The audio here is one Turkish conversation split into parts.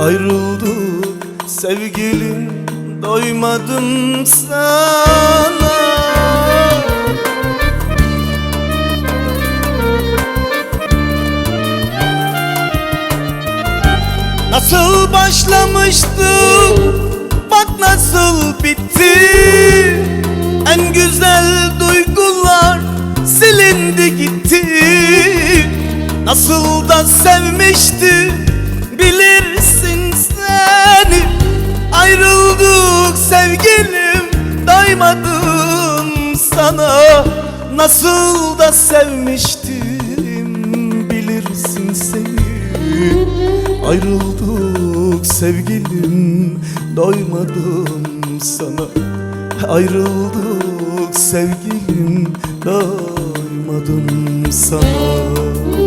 Ayrıldık sevgilim doymadım sana. Nasıl başlamıştı Bak nasıl bitti. En güzel duygular Silindi gitti. Nasıl da sevmişti Doymadım sana Nasıl da sevmiştim Bilirsin seni. Ayrıldık sevgilim doymadım sana. Ayrıldık sevgilim doymadım sana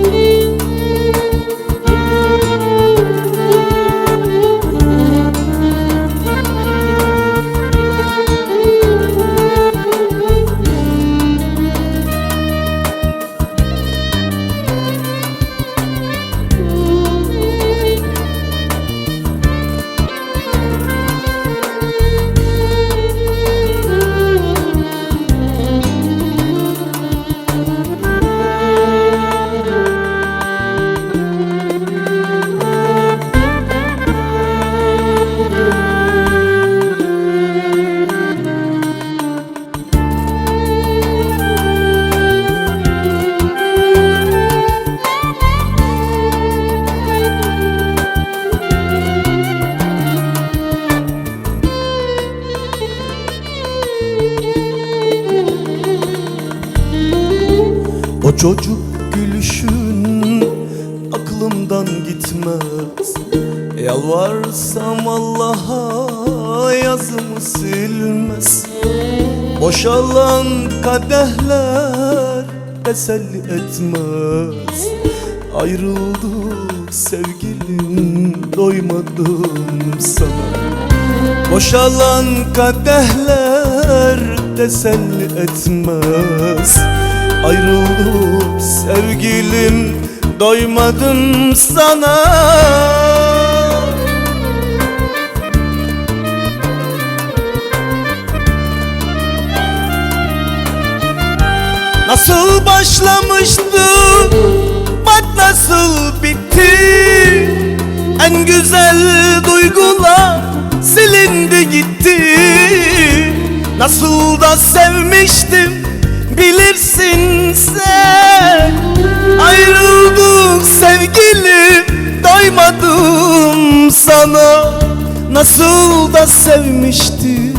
çocuk gülüşün aklımdan gitmez. Yalvarsam Allah'a yazımı silmez. Boşalan kadehler teselli etmez. Ayrıldık sevgilim doymadım sana. Boşalan kadehler teselli etmez. Ayrılıp sevgilim doymadım sana. Nasıl başlamıştı bak nasıl bitti. En güzel duygular silindi gitti. Nasıl da sevmiştim doymadım sana. Nasıl da sevmiştim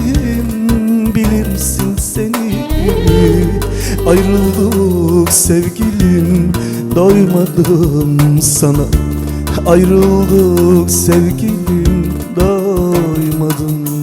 bilirsin seni. Ayrıldık sevgilim doymadım sana. Ayrıldık sevgilim doymadım